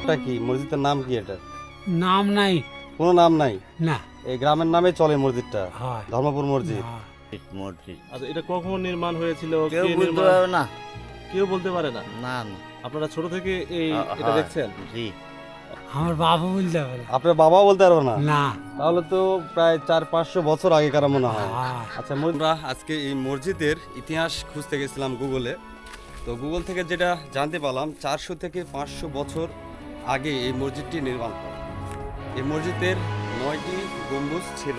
নামটা কি? মসজিদের নাম কি এটা? নাম নাই। কোনো নাম নাই? না। এই গ্রামের নামে চলে মসজিদটা? হয়। ধর্মপুর মসজিদ? মসজিদ আচ্ছা এটা কখন নির্মাণ হয়েছিল? কেউ নির্মাণ- পারবে না। কেউ বলতে পারে না? না না। আপনারা ছোট থেকে এই এটা দেখছেন? জি। আমার বাবা বলতে পারে আপনার বাবা বলতে পারব না? না। তাহলে তো প্রায় চার পাঁচশো বছর আগেকার মনে হয়। হয়। আচ্ছা আমরা আজকে এই মসজিদের ইতিহাস খুঁজতে গেছিলাম গুগলে তো গুগল থেকে যেটা জানতে পারলাম চারশো থেকে পাঁচশো বছর আগে এই মসজিদটি নির্মাণ করা। এই মসজিদের নয়টি গম্বুজ ছিল।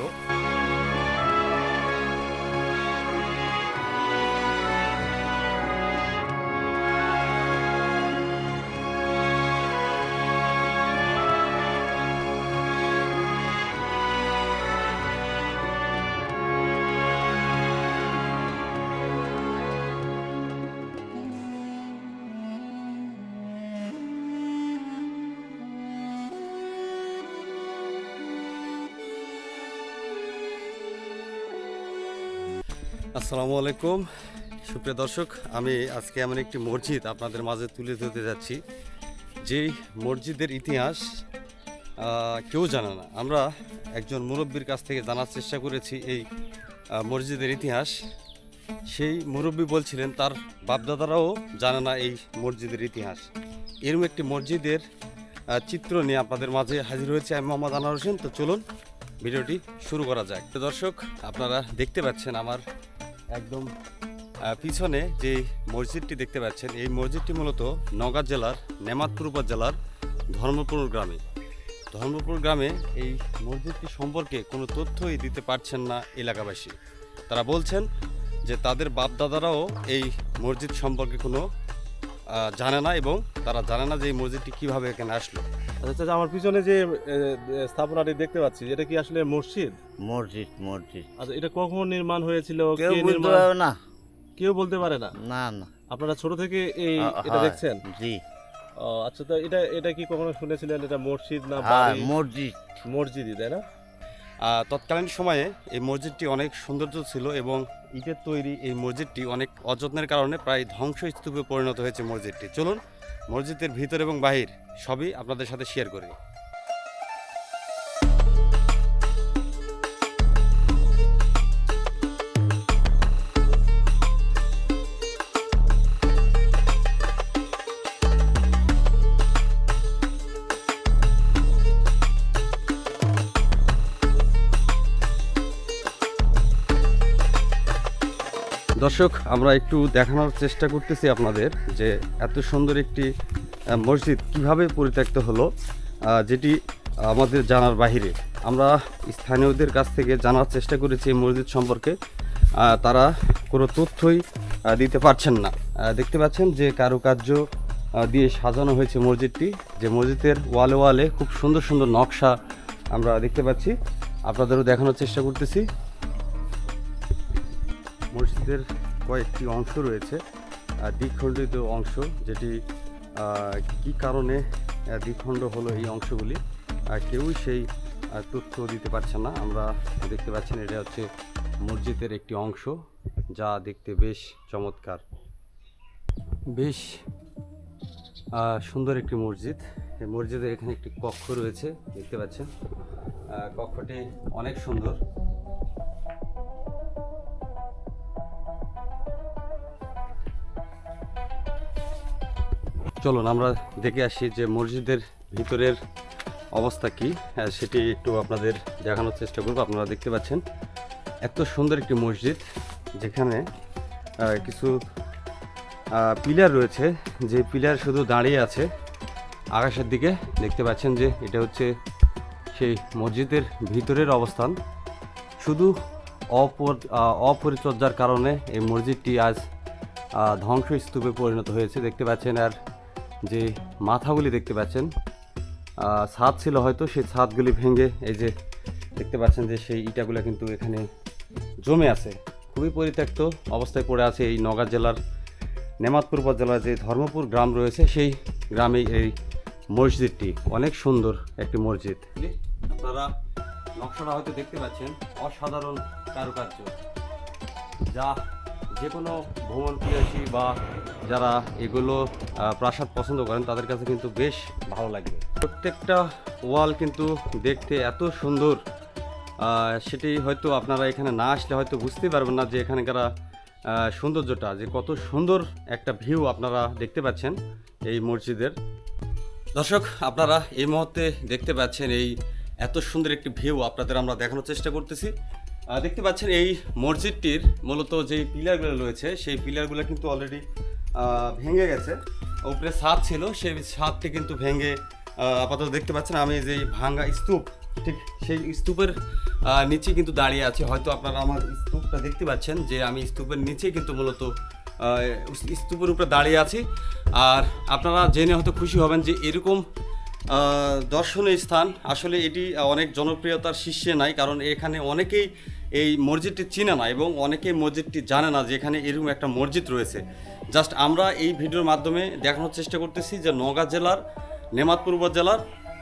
আসসালামু আলাইকুম। সুপ্রিয় দর্শক, আমি আজকে এমন একটি মসজিদ আপনাদের মাঝে তুলে ধরতে যাচ্ছি, যেই মসজিদের ইতিহাস কেউ জানে না। আমরা একজন মুরব্বীর কাছ থেকে জানার চেষ্টা করেছি এই মসজিদের ইতিহাস। সেই মুরব্বী বলছিলেন, তার বাপদাদারাও জানে না এই মসজিদের ইতিহাস। এরকম একটি মসজিদের চিত্র নিয়ে আপনাদের মাঝে হাজির হয়েছে আমি মোহাম্মদ আনোয়ার হোসেন। তো চলুন, ভিডিওটি শুরু করা যাক। তো দর্শক, আপনারা দেখতে পাচ্ছেন আমার একদম পিছনে যে মসজিদটি দেখতে পাচ্ছেন, এই মসজিদটি মূলত নওগাঁ জেলার, নেমাতপুর উপজেলার ধর্মপুর গ্রামে। ধর্মপুর গ্রামে এই মসজিদটি সম্পর্কে কোনো তথ্যই দিতে পারছেন না এলাকাবাসী। তারা বলছেন যে তাদের বাপদাদারাও এই মসজিদ সম্পর্কে কোনো জানে না এবং তারা জানে না যে এই মসজিদটি কীভাবে এখানে আসলো। আচ্ছা আচ্ছা, আমার পিছনে যে স্থাপনাটি দেখতে পাচ্ছি এটা কি আসলে মসজিদ? মসজিদ মসজিদ। আচ্ছা এটা কখন নির্মাণ হয়েছিল কেউ কে বুঝতে না। কেউ বলতে পারে না? না না। আপনারা ছোট থেকে এই এটা দেখছেন? জি। ও, আচ্ছা তো এটা এটা কি কখনো শুনেছিলেন এটা মসজিদ না হ্যাঁ বাড়ি? মসজিদ। মসজিদই তাই না? আহ, তৎকালীন সময়ে এই মসজিদটি অনেক সৌন্দর্য ছিল এবং ইটের তৈরি এই মসজিদটি অনেক অযত্নের কারণে প্রায় ধ্বংসস্তূপে পরিণত হয়েছে মসজিদটি। চলুন মসজিদের ভিতর এবং বাহির সবই আপনাদের সাথে শেয়ার করি। দর্শক, আমরা একটু দেখানোর চেষ্টা করতেছি আপনাদের যে এত সুন্দর একটি মসজিদ কীভাবে পরিত্যক্ত হলো যেটি আমাদের জানার বাহিরে। আমরা স্থানীয়দের কাছ থেকে জানার চেষ্টা করেছি এই মসজিদ সম্পর্কে তারা কোনো তথ্যই দিতে পারছেন না। দেখতে পাচ্ছেন যে কারুকার্য দিয়ে সাজানো হয়েছে মসজিদটি। যে মসজিদের ওয়ালে ওয়ালে খুব সুন্দর সুন্দর নকশা আমরা দেখতে পাচ্ছি। আপনাদেরও দেখানোর চেষ্টা করতেছি। মসজিদের কয়েকটি অংশ রয়েছে দ্বিখণ্ডিত অংশ, যেটি কি কারণে দ্বিখণ্ড হলো এই অংশগুলি কেউই সেই তথ্য দিতে পারছে না। আমরা দেখতে পাচ্ছেন এটা হচ্ছে মসজিদের একটি অংশ, যা দেখতে বেশ চমৎকার। বেশ সুন্দর একটি মসজিদ। এই মসজিদের এখানে একটি কক্ষ রয়েছে, দেখতে পাচ্ছেন। কক্ষটি অনেক সুন্দর। চলুন, আমরা দেখে আসি যে মসজিদের ভিতরের অবস্থা কি। সেটি একটু আপনাদের দেখানোর চেষ্টা করব, আপনারা দেখতে পাচ্ছেন। এত সুন্দর একটি মসজিদ, যেখানে কিছু পিলার রয়েছে। যে পিলার শুধু দাঁড়িয়ে আছে, আকাশের দিকে দেখতে পাচ্ছেন যে এটা হচ্ছে সেই মসজিদের ভিতরের অবস্থান। শুধু অপর অপরিচর্যার কারণে এই মসজিদটি আজ ধ্বংসস্তূপে পরিণত হয়েছে, দেখতে পাচ্ছেন। আর যে মাথাগুলি দেখতে পাচ্ছেন ছাদ ছিল হয়তো, সেই ছাদগুলি ভেঙে এই যে দেখতে পাচ্ছেন যে সেই ইটাগুলো কিন্তু এখানে জমে আছে। খুবই পরিত্যক্ত অবস্থায় পড়ে আছে এই নগাঁ জেলার, নেমাতপুর উপজেলার যে ধর্মপুর গ্রাম রয়েছে, সেই গ্রামে এই মসজিদটি। অনেক সুন্দর একটি মসজিদ। আপনারা নকশাটা হয়তো দেখতে পাচ্ছেন, অসাধারণ কারুকার্য। যা যে কোনো ভ্রমণ প্রিয়াসী বা যারা এগুলো প্রাসাদ পছন্দ করেন, তাদের কাছে কিন্তু বেশ ভালো লাগবে। প্রত্যেকটা ওয়াল কিন্তু দেখতে এত সুন্দর সেটি হয়তো আপনারা এখানে না আসলে হয়তো বুঝতেই পারবেন না যে এখানকার সৌন্দর্যটা, যে কত সুন্দর একটা ভিউ আপনারা দেখতে পাচ্ছেন এই মসজিদের। দর্শক, আপনারা এই মুহূর্তে দেখতে পাচ্ছেন এই এত সুন্দর একটি ভিউ আপনাদের আমরা দেখানোর চেষ্টা করতেছি। দেখতে পাচ্ছেন এই মসজিদটির মূলত যে পিলারগুলো রয়েছে, সেই পিলারগুলো কিন্তু অলরেডি ভেঙে গেছে। উপরে ছাদ ছিল, সেই ছাদটি কিন্তু ভেঙে আপাতত দেখতে পাচ্ছেন আমি যে ভাঙ্গা স্তূপ, ঠিক সেই স্তূপের নিচে কিন্তু দাঁড়িয়ে আছি। হয়তো আপনারা আমার স্তূপটা দেখতে পাচ্ছেন যে আমি স্তূপের নিচে কিন্তু মূলত স্তূপের উপরে দাঁড়িয়ে আছি। আর আপনারা জেনে হয়তো খুশি হবেন যে এরকম দর্শনীয় স্থান। আসলে এটি অনেক জনপ্রিয়তার শীর্ষে নাই, কারণ এখানে অনেকেই এই মসজিদটি চিনে না এবং অনেকেই মসজিদটি জানে না যে এখানে এরকম একটা মসজিদ রয়েছে। জাস্ট আমরা এই ভিডিওর মাধ্যমে দেখানোর চেষ্টা করতেছি যে নওগাঁ জেলার নেমাতপুর উপজেলার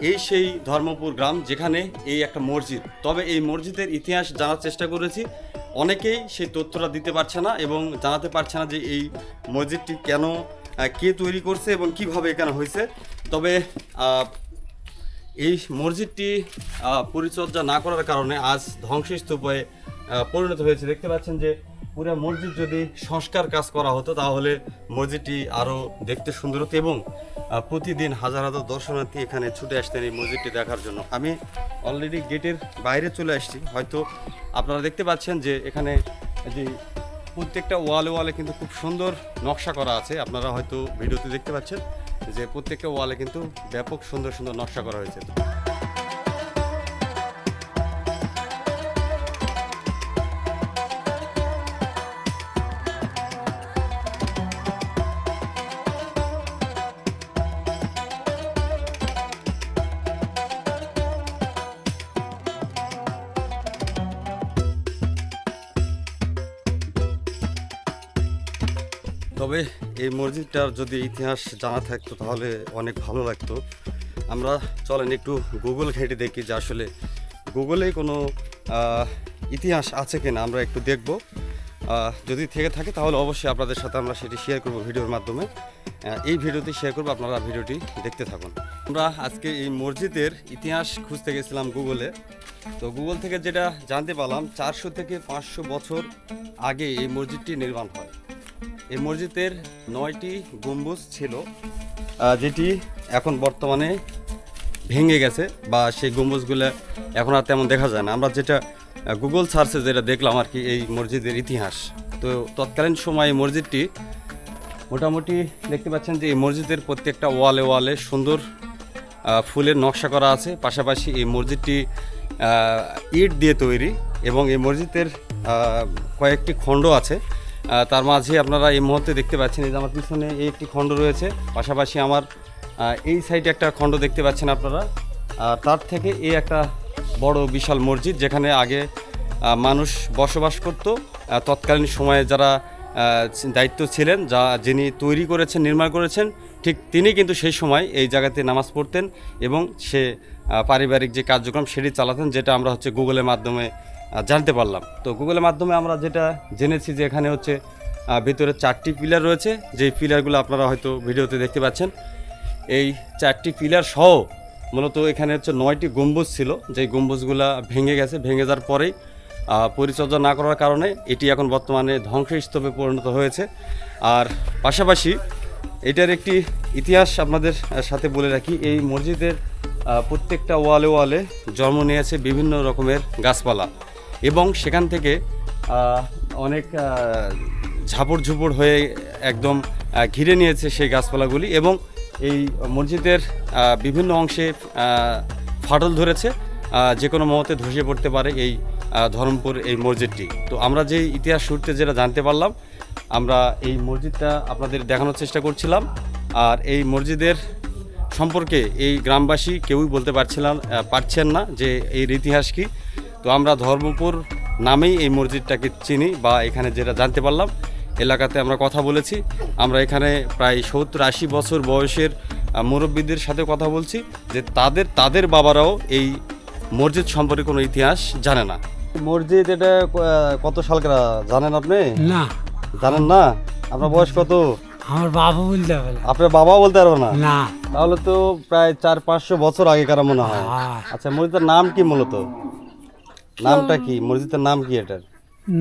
এই সেই ধর্মপুর গ্রাম যেখানে এই একটা মসজিদ। তবে এই মসজিদের ইতিহাস জানার চেষ্টা করেছি। অনেকেই সেই তথ্যটা দিতে পারছে না এবং জানাতে পারছে না যে এই মসজিদটি কেন কে তৈরি করছে এবং কীভাবে এখানে হয়েছে। তবে এই মসজিদটি পরিচর্যা না করার কারণে আজ ধ্বংসস্তূপে আহ, পরিণত হয়েছে। দেখতে পাচ্ছেন যে পুরো মসজিদ যদি সংস্কার কাজ করা হতো, তাহলে মসজিদটি আরও দেখতে সুন্দর হতো এবং প্রতিদিন হাজার হাজার দর্শনার্থী এখানে ছুটে আসতেন এই মসজিদটি দেখার জন্য। আমি অলরেডি গেটের বাইরে চলে আসছি। হয়তো আপনারা দেখতে পাচ্ছেন যে এখানে যে প্রত্যেকটা ওয়ালে ওয়ালে কিন্তু খুব সুন্দর নকশা করা আছে। আপনারা হয়তো ভিডিওতে দেখতে পাচ্ছেন যে প্রত্যেকটা ওয়ালে কিন্তু ব্যাপক সুন্দর সুন্দর নকশা করা হয়েছে। তবে এই মসজিদটার যদি ইতিহাস জানা থাকতো তাহলে অনেক ভালো লাগতো। আমরা চলেন একটু গুগল ঘেঁটে দেখি যে আসলে গুগলে কোনো ইতিহাস আছে কিনা, আমরা একটু দেখব। যদি থেকে থাকে তাহলে অবশ্যই আপনাদের সাথে আমরা সেটি শেয়ার করব ভিডিওর মাধ্যমে। এই ভিডিওটি শেয়ার করব, আপনারা ভিডিওটি দেখতে থাকুন। আমরা আজকে এই মসজিদের ইতিহাস খুঁজতে গেছিলাম গুগলে। তো গুগল থেকে যেটা জানতে পারলাম, চারশো থেকে পাঁচশো বছর আগে এই মসজিদটি নির্মাণ হয়। এই মসজিদের নয়টি গম্বুজ ছিল যেটি এখন বর্তমানে ভেঙে গেছে বা সেই গম্বুজগুলো এখন আর তেমন দেখা যায় না। আমরা যেটা গুগল সার্চে যেটা দেখলাম আর কি এই মসজিদের ইতিহাস। তো তৎকালীন সময় মসজিদটি, মোটামুটি দেখতে পাচ্ছেন যে এই মসজিদের প্রত্যেকটা ওয়ালে ওয়ালে সুন্দর ফুলের নকশা করা আছে। পাশাপাশি এই মসজিদটি ইট দিয়ে তৈরি এবং এই মসজিদের কয়েকটি খণ্ড আছে। তার মাঝে আপনারা এই মুহূর্তে দেখতে পাচ্ছেন এই যে আমার পিছনে এই একটি খণ্ড রয়েছে। পাশাপাশি আমার এই সাইডে একটা খণ্ড দেখতে পাচ্ছেন আপনারা। তার থেকে এই একটা বড় বিশাল মসজিদ যেখানে আগে মানুষ বসবাস করত। তৎকালীন সময়ে যারা দায়িত্ব ছিলেন, যা, যিনি তৈরি করেছেন, নির্মাণ করেছেন, ঠিক তিনি কিন্তু সেই সময় এই জায়গাতে নামাজ পড়তেন এবং সে পারিবারিক যে কার্যক্রম সেটি চালাতেন, যেটা আমরা হচ্ছে গুগলের মাধ্যমে জানতে পারলাম। তো গুগলের মাধ্যমে আমরা যেটা জেনেছি যে এখানে হচ্ছে ভিতরে চারটি পিলার রয়েছে। যেই পিলারগুলো আপনারা হয়তো ভিডিওতে দেখতে পাচ্ছেন। এই চারটি পিলার সহ মূলত এখানে হচ্ছে নয়টি গম্বুজ ছিল। যেই গম্বুজগুলো ভেঙে গেছে, ভেঙে যাওয়ার পরেই পরিচর্যা না করার কারণে এটি এখন বর্তমানে ধ্বংসস্তূপে পরিণত হয়েছে। আর পাশাপাশি এটার একটি ইতিহাস আপনাদের সাথে বলে রাখি। এই মসজিদের প্রত্যেকটা ওয়ালে ওয়ালে জন্ম নিয়েছে বিভিন্ন রকমের গাছপালা। এবং সেখান থেকে অনেক ঝাপড় ঝুপড় হয়ে একদম ঘিরে নিয়েছে সেই গাছপালাগুলি এবং এই মসজিদের বিভিন্ন অংশে ফাটল ধরেছে। যে কোনো মুহূর্তে ধসে পড়তে পারে এই ধরমপুর এই মসজিদটি। তো আমরা যে ইতিহাস সূত্রে যেটা জানতে পারলাম, আমরা এই মসজিদটা আপনাদের দেখানোর চেষ্টা করছিলাম। আর এই মসজিদের সম্পর্কে এই গ্রামবাসী কেউই বলতে পারছিলাম পারছেন না যে এর ইতিহাস কি। তো আমরা ধর্মপুর নামেই এই মসজিদটাকে চিনি বা এখানে যেটা জানতে পারলাম এলাকাতে আমরা কথা বলেছি। আমরা এখানে প্রায় সত্তর আশি বছর বয়সের মুরব্বীদের সাথে কথা বলছি যে তাদের তাদের বাবারাও এই মসজিদ সম্পর্কে কোনো ইতিহাস জানে না। মসজিদ এটা কত সালকার জানেন আপনি? না। জানেন না? আপনার বয়স কত? আমার বাবা বলতে পারে আপনার বাবা বলতে পারব না? না। তাহলে তো প্রায় চার পাঁচশো বছর আগেকার মনে হ্যাঁ। আচ্ছা মসজিদের নাম কি মূলত? নামটা কি? মসজিদের নাম কি এটার?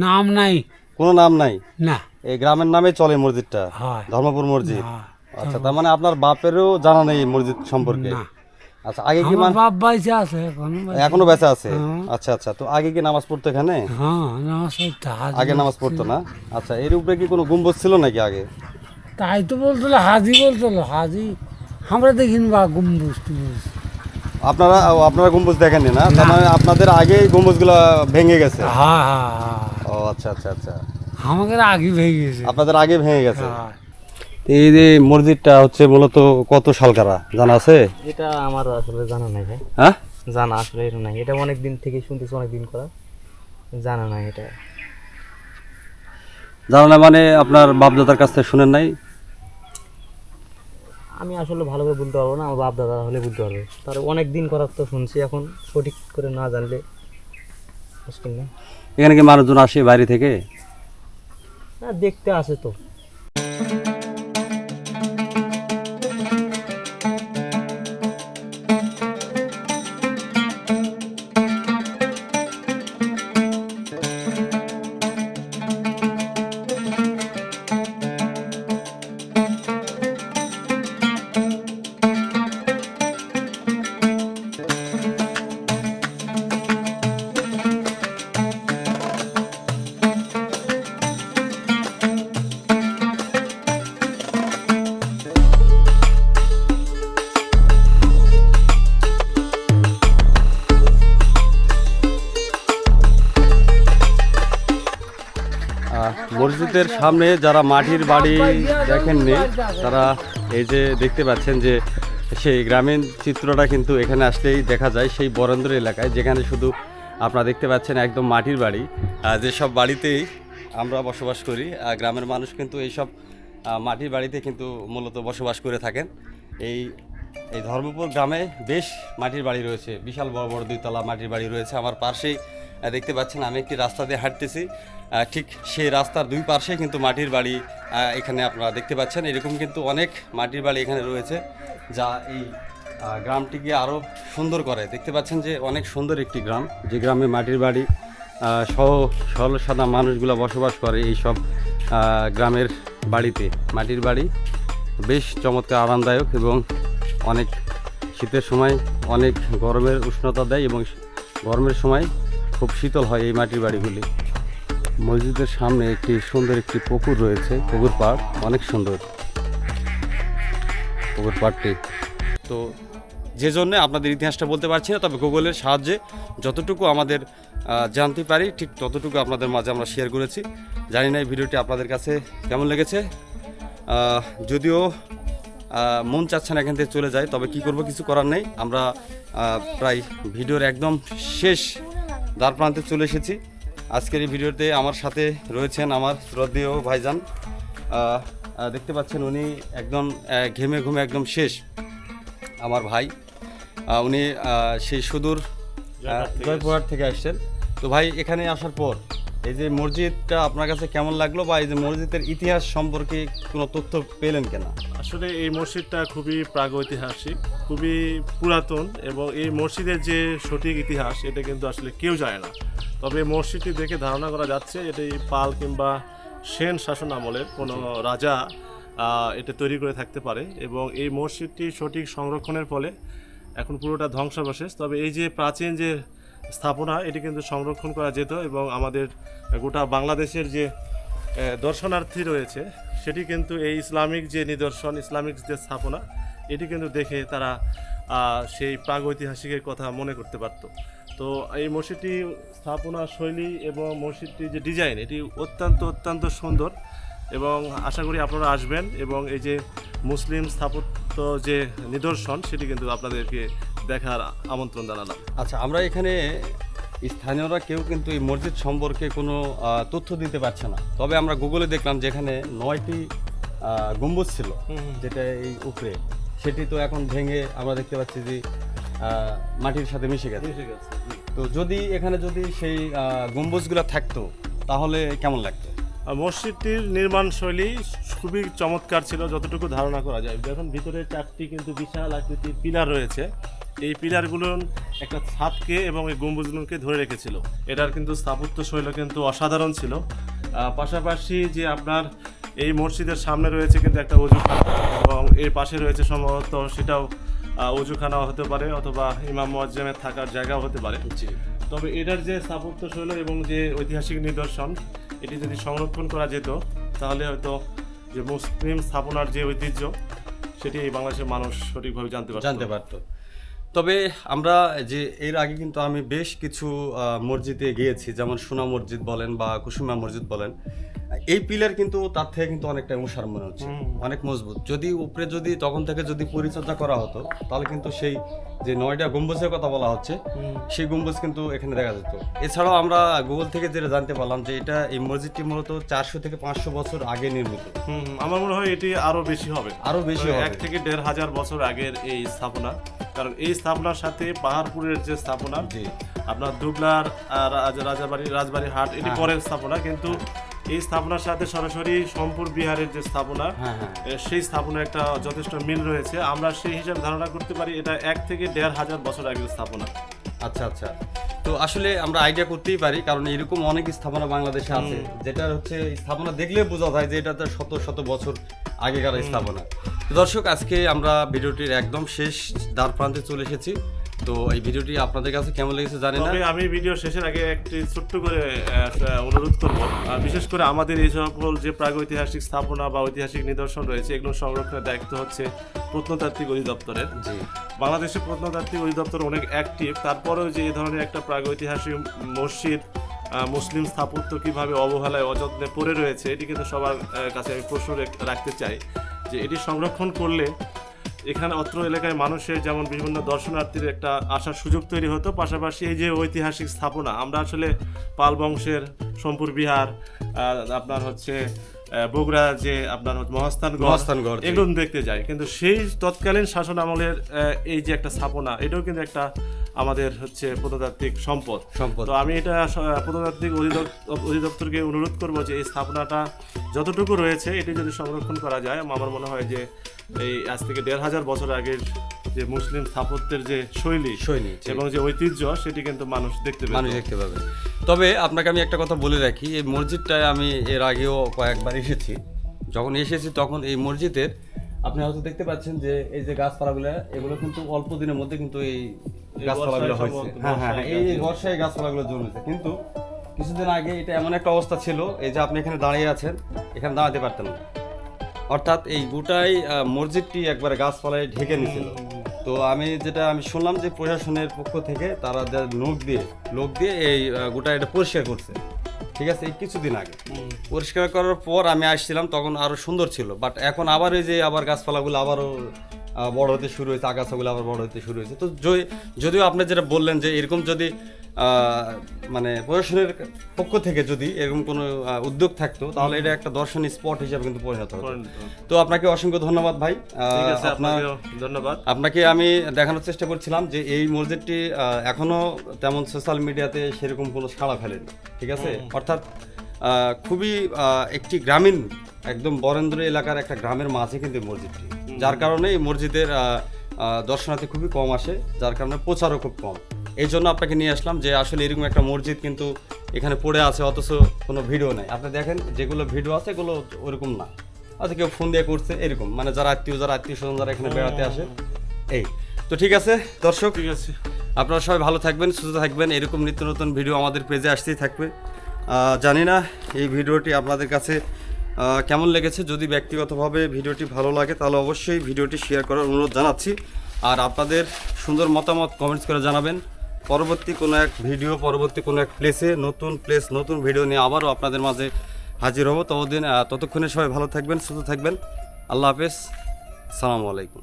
নাম নাই। কোনো নাম নাই? না। এই গ্রামের নামে চলে মসজিদটা? ধর্মপুর মসজিদ। আচ্ছা তার মানে আপনার বাপেরও জানা নেই মসজিদ সম্পর্কে? আচ্ছা আগে কি মান বাপ বাইসে আছে এখন এখনও বেঁচে আছে। হ্যাঁ। আচ্ছা আচ্ছা তো আগে কি নামাজ পড়তো এখানে? হ্যাঁ নামাজ পড়তে আগে নামাজ পড়তো না? আচ্ছা এর উপরে কি কোনো গম্বুজ ছিল নাকি আগে? তাই তো বলছিল হাজি বলছিল হাজি। আমরা দেখিনি বা গম্বুজ টুম্বুজ। আপনারা আপনারা গম্বুজ দেখেননি না? তার না। মানে আপনাদের আগেই গম্বুজগুলো ভেঙে গেছে? হ্যাঁ হ্যাঁ হ্যাঁ ও আচ্ছা আচ্ছা আচ্ছা। আমাকে আগে ভেঙে গেছে। আপনাদের আগে ভেঙে গেছে? হ্যাঁ। এই যে মসজিদটা হচ্ছে মূলত কত সালকারা? জানা আছে? এটা আমার আসলে জানা নাই ভাই। হ্যাঁ? জানা আসলে এটা নাই। এটা অনেক দিন থেকে শুনতেছি অনেক দিন করা। জানা নাই এটা। জানা না মানে আপনার বাপদাদার কাছ থেকে শুনেন নাই? আমি আসলে ভালোভাবে বলতে পারব না আমার বাপ দাদা হলে বলতে পারবে। তার অনেক দিন করার তো শুনছি এখন সঠিক করে না জানলে মুশকিল না। এখানে কি মানুষজন আসে বাইরে থেকে? না দেখতে আসে তো। মসজিদের সামনে যারা মাটির বাড়ি দেখেননি, তারা এই যে দেখতে পাচ্ছেন যে সেই গ্রামীণ চিত্রটা কিন্তু এখানে আসলেই দেখা যায়, সেই বরেন্দ্র এলাকায়, যেখানে শুধু আপনারা দেখতে পাচ্ছেন একদম মাটির বাড়ি। যেসব বাড়িতেই আমরা বসবাস করি গ্রামের মানুষ কিন্তু এইসব মাটির বাড়িতে কিন্তু মূলত বসবাস করে থাকেন। এই এই ধর্মপুর গ্রামে বেশ মাটির বাড়ি রয়েছে, বিশাল বড় বড় দুইতলা মাটির বাড়ি রয়েছে। আমার পাশেই দেখতে পাচ্ছেন, আমি একটি রাস্তা দিয়ে হাঁটতেছি। ঠিক সেই রাস্তার দুই পাশে কিন্তু মাটির বাড়ি এখানে আপনারা দেখতে পাচ্ছেন। এরকম কিন্তু অনেক মাটির বাড়ি এখানে রয়েছে, যা এই গ্রামটিকে আরও সুন্দর করে। দেখতে পাচ্ছেন যে অনেক সুন্দর একটি গ্রাম। যে গ্রামে মাটির বাড়ি সহ, সরল সাদা মানুষগুলো বসবাস করে এই সব গ্রামের বাড়িতে। মাটির বাড়ি বেশ চমৎকার, আরামদায়ক এবং অনেক শীতের সময় অনেক গরমের উষ্ণতা দেয় এবং গরমের সময় খুব শীতল হয় এই মাটির বাড়িগুলি। মসজিদের সামনে একটি সুন্দর একটি পুকুর রয়েছে, পুকুর পাড়, অনেক সুন্দর। পুকুর পাড়টি। তো যে জন্য আপনাদের ইতিহাসটা বলতে পারছি না, তবে গুগলের সাহায্যে যতটুকু আমাদের জানতে পারি, ঠিক ততটুকু আপনাদের মাঝে আমরা শেয়ার করেছি। জানি না এই ভিডিওটি আপনাদের কাছে কেমন লেগেছে। যদিও মন চাচ্ছে না এখান থেকে চলে যায় তবে কি করব কিছু করার নেই। আমরা প্রায় ভিডিওর একদম শেষ দ্বার প্রান্তে চলে এসেছি। আজকের এই ভিডিওতে আমার সাথে রয়েছেন আমার শ্রদ্ধেয় ভাইজান। দেখতে পাচ্ছেন উনি একদম ঘেমে ঘুমে একদম শেষ আমার ভাই। উনি সেই সুদূর জয়পুরহাট থেকে আসছেন। তো ভাই এখানে আসার পর এই যে মসজিদটা আপনার কাছে কেমন লাগল বা এই যে মসজিদের ইতিহাস সম্পর্কে কোনো তথ্য পেলেন কেনা? আসলে এই মসজিদটা খুবই প্রাগৈতিহাসিক খুবই পুরাতন এবং এই মসজিদের যে সঠিক ইতিহাস এটা কিন্তু আসলে কেউ জানে না। তবে মসজিদটি দেখে ধারণা করা যাচ্ছে এটি পাল কিংবা সেন শাসন আমলের কোনো রাজা এটা তৈরি করে থাকতে পারে এবং এই মসজিদটি সঠিক সংরক্ষণের ফলে এখন পুরোটা ধ্বংসাবশেষ। তবে এই যে প্রাচীন যে স্থাপনা, এটি কিন্তু সংরক্ষণ করা যেত এবং আমাদের গোটা বাংলাদেশের যে দর্শনার্থী রয়েছে, সেটি কিন্তু এই ইসলামিক যে নিদর্শন, ইসলামিক যে স্থাপনা, এটি কিন্তু দেখে তারা সেই প্রাগৈতিহাসিকের কথা মনে করতে পারত। তো এই মসজিদটি স্থাপনা শৈলী এবং মসজিদটির যে ডিজাইন, এটি অত্যন্ত অত্যন্ত সুন্দর এবং আশা করি আপনারা আসবেন এবং এই যে মুসলিম স্থাপত্য যে নিদর্শন, সেটি কিন্তু আপনাদেরকে দেখার আমন্ত্রণ জানালাম। আচ্ছা আমরা এখানে স্থানীয়রা কেউ কিন্তু এই মসজিদ সম্পর্কে কোনো তথ্য দিতে পারছে না। তবে আমরা গুগলে দেখলাম যেখানে নয়টি গম্বুজ ছিল যেটা এই উপরে। সেটি তো এখন ভেঙে আমরা দেখতে পাচ্ছি যে মাটির সাথে মিশে গেছে। তো যদি এখানে যদি সেই গম্বুজগুলো থাকতো তাহলে কেমন লাগতো? মসজিদটির নির্মাণ শৈলী খুবই চমৎকার ছিল যতটুকু ধারণা করা যায়। দেখুন ভিতরে চারটি কিন্তু বিশাল আকৃতির পিলার রয়েছে। এই পিলারগুলো একটা ছাদকে এবং এই গম্বুজগুলোকে ধরে রেখেছিল। এটার কিন্তু স্থাপত্য শৈলী কিন্তু অসাধারণ ছিল। পাশাপাশি যে আপনার এই মসজিদের সামনে রয়েছে কিন্তু একটা অজুখানা এবং এর পাশে রয়েছে সম্ভবত সেটাও আহ, অজুখানা হতে পারে অথবা ইমাম মোয়াজ্জেমের থাকার জায়গাও হতে পারে। তবে এটার যে স্থাপত্য শৈলী এবং যে ঐতিহাসিক নিদর্শন এটি যদি সংরক্ষণ করা যেত তাহলে হয়তো যে মুসলিম স্থাপনার যে ঐতিহ্য সেটি এই বাংলাদেশের মানুষ সঠিকভাবে জানতে পারত। জানতে পারতো। তবে আমরা যে এর আগে কিন্তু আমি বেশ কিছু মসজিদে গিয়েছি যেমন সোনা মসজিদ বলেন বা কুসুমা মসজিদ বলেন। এই পিলার কিন্তু তার থেকে কিন্তু অনেকটা উষার মনে হচ্ছে অনেক মজবুত। যদি উপরে যদি তখন থেকে যদি পরিচর্যা করা হতো তাহলে কিন্তু সেই যে নয়টা গম্বুজের কথা বলা হচ্ছে সেই গম্বুজ কিন্তু এখানে দেখা যেত। এছাড়াও আমরা গুগল থেকে যেটা জানতে পারলাম যে এটা এই মসজিদটি মূলত চারশো থেকে পাঁচশো বছর আগে নির্মিত। আমার মনে হয় এটি আরও বেশি হবে। আরও বেশি এক থেকে দেড় হাজার বছর আগের এই স্থাপনা। কারণ এই স্থাপনার সাথে পাহাড়পুরের যে স্থাপনা আপনার দুবলার আর রাজাবাড়ি রাজবাড়ি হাট এটি হ্যাঁ। পরের স্থাপনা। কিন্তু এই স্থাপনার সাথে সরাসরি সম্পুর বিহারের যে স্থাপনা হ্যাঁ হ্যাঁ। সেই স্থাপনা একটা যথেষ্ট মিল রয়েছে। আমরা সেই হিসাবে ধারণা করতে পারি এটা এক থেকে দেড় হাজার বছর আগের স্থাপনা। আচ্ছা আচ্ছা। তো আসলে আমরা আইডিয়া করতেই পারি কারণ এরকম অনেক স্থাপনা বাংলাদেশে আছে যেটা হচ্ছে স্থাপনা দেখলে বোঝা যায় যে এটা তো শত শত বছর আগেকার স্থাপনা। দর্শক আজকে আমরা ভিডিওটির একদম শেষ দ্বার প্রান্তে চলে এসেছি। তো এই ভিডিওটি আপনাদের কাছে কেমন লেগেছে জানি না। আমি ভিডিও শেষের আগে একটি ছোট্ট করে অনুরোধ করব। বিশেষ করে আমাদের এই সকল যে প্রাগৈতিহাসিক স্থাপনা বা ঐতিহাসিক নিদর্শন রয়েছে এগুলো সংরক্ষণের দায়িত্ব হচ্ছে প্রত্নতাত্ত্বিক অধিদপ্তরের। জি। বাংলাদেশের প্রত্নতাত্ত্বিক অধিদপ্তর অনেক অ্যাক্টিভ তারপরেও যে এই ধরনের একটা প্রাগৈতিহাসিক মসজিদ মুসলিম স্থাপত্য কীভাবে অবহেলায় অযত্নে পড়ে রয়েছে এটি কিন্তু সবার কাছে আমি প্রশ্ন রেখ- রাখতে চাই। যে এটি সংরক্ষণ করলে এখানে অত্র এলাকায় মানুষের যেমন বিভিন্ন দর্শনার্থীর একটা আসার সুযোগ তৈরি হতো পাশাপাশি এই যে ঐতিহাসিক স্থাপনা আমরা আসলে পাল বংশের সোমপুর বিহার আপনার হচ্ছে বগুড়া যে আপনার মহাস্থানগড়। এগুলো দেখতে যাই কিন্তু সেই তৎকালীন শাসন আমলের এই যে একটা স্থাপনা এটাও কিন্তু একটা আমাদের হচ্ছে প্রত্নতাত্ত্বিক সম্পদ। সম্পদ। তো আমি এটা প্রত্নতাত্ত্বিক অধিদপ- অধিদপ্তরকে অনুরোধ করব যে এই স্থাপনাটা যতটুকু রয়েছে এটি যদি সংরক্ষণ করা যায় আমার মনে হয় যে এই আজ থেকে দেড় হাজার বছর আগের যে মুসলিম স্থাপত্যের যে শৈলী শৈলী, এবং যে ঐতিহ্য সেটি কিন্তু মানুষ দেখতে পেত। মানুষ দেখতে পাবে। তবে আপনাকে আমি একটা কথা বলে রাখি এই মসজিদটায় আমি এর আগেও কয়েকবার এসেছি। যখন এসেছি তখন এই মসজিদের আপনি হয়তো দেখতে পাচ্ছেন যে এই যে গাছপালাগুলো এগুলো কিন্তু অল্প দিনের মধ্যে কিন্তু এই গাছপালাগুলো হয়েছে। হ্যাঁ হ্যাঁ এই বর্ষায় গাছপালাগুলো জন্মেছে। কিন্তু কিছুদিন আগে এটা এমন একটা অবস্থা ছিল এই যে আপনি এখানে দাঁড়িয়ে আছেন এখানে দাঁড়াতে পারতেন না। অর্থাৎ এই গোটাই মসজিদটি একবারে গাছপালায় ঢেকে তো আমি যেটা আমি শুনলাম যে প্রশাসনের পক্ষ থেকে তারা লোক দিয়ে লোক দিয়ে এই গোটা এটা পরিষ্কার করছে। ঠিক আছে এই কিছুদিন আগে। পরিষ্কার করার পর আমি আসছিলাম তখন আরও সুন্দর ছিল। বাট এখন আবার এই যে আবার গাছপালাগুলো আবারও বড় হতে শুরু হয়েছে আগাছাগুলো আবার বড় হতে শুরু হয়েছে। তো যদিও আপনি যেটা বললেন যে এরকম যদি মানে প্রশাসনের পক্ষ থেকে যদি এরকম কোনো উদ্যোগ থাকতো তাহলে এটা একটা দর্শনীয় স্পট হিসাবে কিন্তু পরিণত হতো। তো আপনাকে অসংখ্য ধন্যবাদ ভাই। ধন্যবাদ। আপনাকে আমি দেখানোর চেষ্টা করছিলাম যে এই মসজিদটি আহ, এখনও তেমন সোশ্যাল মিডিয়াতে সেরকম কোনো সাড়া ফেলেনি ঠিক আছে? অর্থাৎ খুবই একটি গ্রামীণ একদম বরেন্দ্র এলাকার একটা গ্রামের মাঝে কিন্তু মসজিদটি। যার কারণে এই মসজিদের দর্শনার্থী খুবই কম আসে যার কারণে প্রচারও খুব কম। এই জন্য আপনাকে নিয়ে আসলাম যে আসলে এরকম একটা মসজিদ কিন্তু এখানে পড়ে আছে অথচ কোনো ভিডিও নেই। আপনি দেখেন যেগুলো ভিডিও আছে এগুলো ওরকম না। আচ্ছা কেউ ফোন দিয়ে করছে এরকম। মানে যারা আত্মীয় যারা আত্মীয় স্বজন যারা এখানে বেড়াতে আসে এই। তো ঠিক আছে দর্শক ঠিক আছে। আপনারা সবাই ভালো থাকবেন সুস্থ থাকবেন। এরকম নিত্য নতুন ভিডিও আমাদের পেজে আসতেই থাকবে। জানি না এই ভিডিওটি আপনাদের কাছে কেমন লেগেছে? যদি ব্যক্তিগতভাবে ভিডিওটি ভালো লাগে, তাহলে অবশ্যই ভিডিওটি শেয়ার করার অনুরোধ জানাচ্ছি। আর আপনাদের সুন্দর মতামত কমেন্টস করে জানাবেন। পরবর্তী কোনো এক ভিডিও পরবর্তী কোনো এক প্লেসে নতুন প্লেস নতুন ভিডিও নিয়ে আবারও আপনাদের মাঝে হাজির হব। ততদিন ততক্ষণে সবাই ভালো থাকবেন, সুস্থ থাকবেন। আল্লাহ হাফেজ। সালামু আলাইকুম।